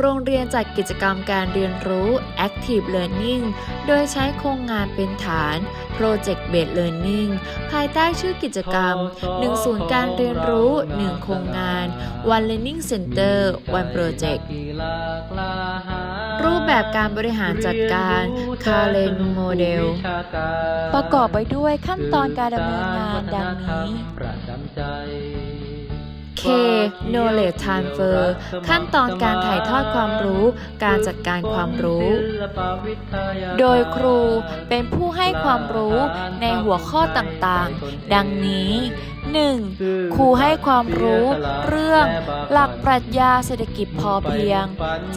โรงเรียนจัดกิจกรรมการเรียนรู้ Active Learning โดยใช้โครงงานเป็นฐาน Project Based Learning ภายใต้ชื่อกิจกรรม 1 ศูนย์การเรียนรู้ 1 โครงงาน One Learning Center One Project รูปแบบการบริหารจัดการ Karen Model ประกอบไปด้วยขั้นตอนการดำเนินงานดังนี้ K Knowledge Transfer ขั้นตอนการถ่ายทอดความรู้ การจัดการความรู้ โดยครูเป็นผู้ให้ความรู้ในหัวข้อต่างๆ ดังนี้ 1. ครูให้ความรู้เรื่องหลักปรัชญาเศรษฐกิจพอเพียง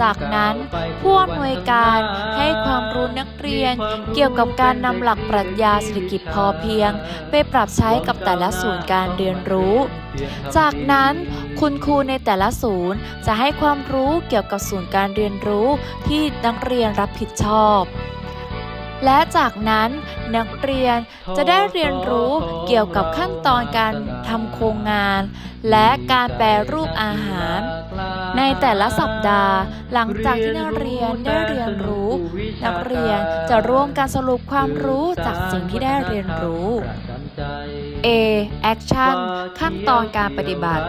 จากนั้นผู้อำนวยการให้ความรู้นักเรียนเกี่ยวกับการนำหลักปรัชญาเศรษฐกิจพอเพียง ไปปรับใช้กับแต่ละศูนย์การเรียนรู้ จากนั้นคุณครูในแต่ละศูนย์จะให้ความรู้เกี่ยวกับศูนย์การเรียนรู้ที่นักเรียนรับผิดชอบ และจากนั้นนักเรียนจะได้เรียนรู้เกี่ยวกับขั้นตอนการทำโครงงาน และการแปรรูปอาหาร ในแต่ละสัปดาห์ หลังจากที่นักเรียนได้เรียนรู้ นักเรียนจะร่วมการสรุปความรู้จากสิ่งที่ได้เรียนรู้ A Action ขั้นตอนการปฏิบัติ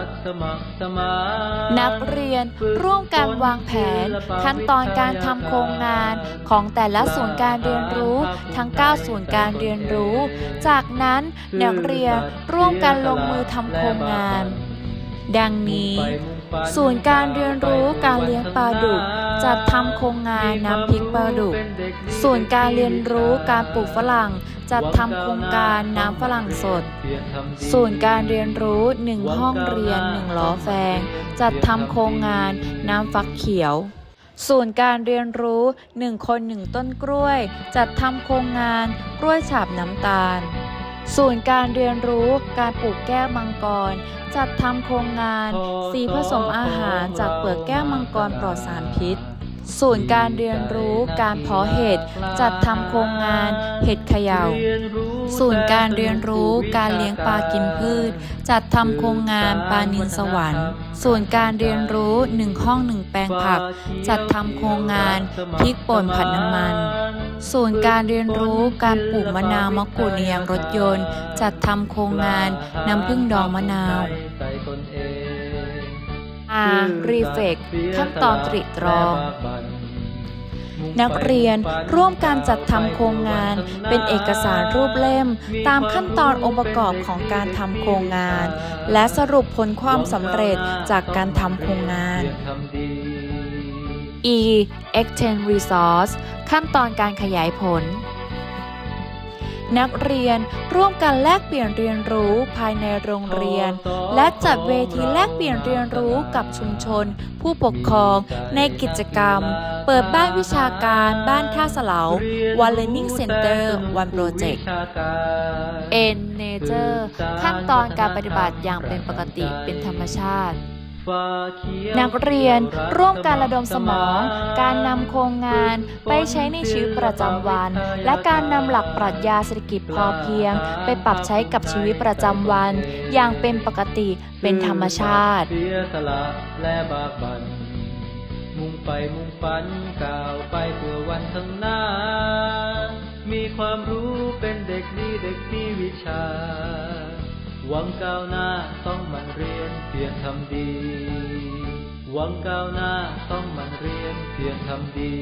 นักเรียนร่วมการวางแผน ขั้นตอนการทำโครงงานของแต่ละศูนย์การเรียนรู้ทั้ง9ศูนย์การเรียนรู้ จากนั้นนักเรียนร่วมกันลงมือทำโครงงาน ดังนี้ศูนย์การเรียนรู้การเลี้ยงปลาดุกจัดทำโครงงานน้ำพริกปลาดุกศูนย์การเรียนรู้การปลูกฝรั่ง จัดทำโครงการน้ำฝรั่งสด ศูนย์การเรียนรู้ 1 ห้องเรียน 1 ล้อแฟง จัดทำโครงงานน้ำฟักเขียว ศูนย์การเรียนรู้ 1 คน 1 ต้นกล้วย จัดทำโครงงานกล้วยฉาบน้ำตาล ศูนย์การเรียนรู้การปลูกแก้วมังกร จัดทำโครงงาน สีผสมอาหารจากเปลือกแก้วมังกรปลอดสารพิษ ศูนย์การเรียนรู้การเพาะเห็ดจัดทำโครงงานเห็ดเขยา่าศูนย์การเรียนรู้การเลี้ยงปลากินพืช จัดทำโครงงานปลานินสวรรค์ศูนย์การเรียนรู้หนึ่งห้องหนึ่งแปลงผัก จัดทำโครงงานพริกป่นผัดน้ำมันศูนย์การเรียนรู้การปลูกมะนาวมะกรูดในยางรถยนต์ จัดทำโครงงานน้ำผึ้งดองมะนาว R Reflect ขั้นตอนตรีตรอง นักเรียนร่วมการจัดทำโครงงานเป็นเอกสารรูปเล่ม ตามขั้นตอนองค์ประกอบของการทำโครงงาน และสรุปผลความสำเร็จจากการทำโครงงาน E Extend Resource ขั้นตอนการขยายผล นักเรียนร่วมกันแลกเปลี่ยนเรียนรู้ภายในโรงเรียน และจัดเวทีแลกเปลี่ยนเรียนรู้กับชุมชน ผู้ปกครอง ในกิจกรรม เปิดบ้านวิชาการบ้านท่าเสลา One Learning Center One Project N Nature ขั้นตอนการปฏิบัติอย่างเป็นปกติเป็นธรรมชาติ นักเรียนร่วมการระดมสมอง การนำโครงงานไปใช้ในชีวิตประจำวัน และการนำหลักปรัชญาเศรษฐกิจพอเพียง ไปปรับใช้กับชีวิตประจำวัน อย่างเป็นปกติเป็นธรรมชาติเสียสละและบากบันมุ่งไปมุ่งฝันก้าวไปเพื่อวันข้างหน้า มีความรู้เป็นเด็กดีเด็กมีวิชา หวังก้าวหน้าต้องหมันเรียนเพียรทำดี หวังก้าวหน้าต้องมันเรียนเพียรทำดี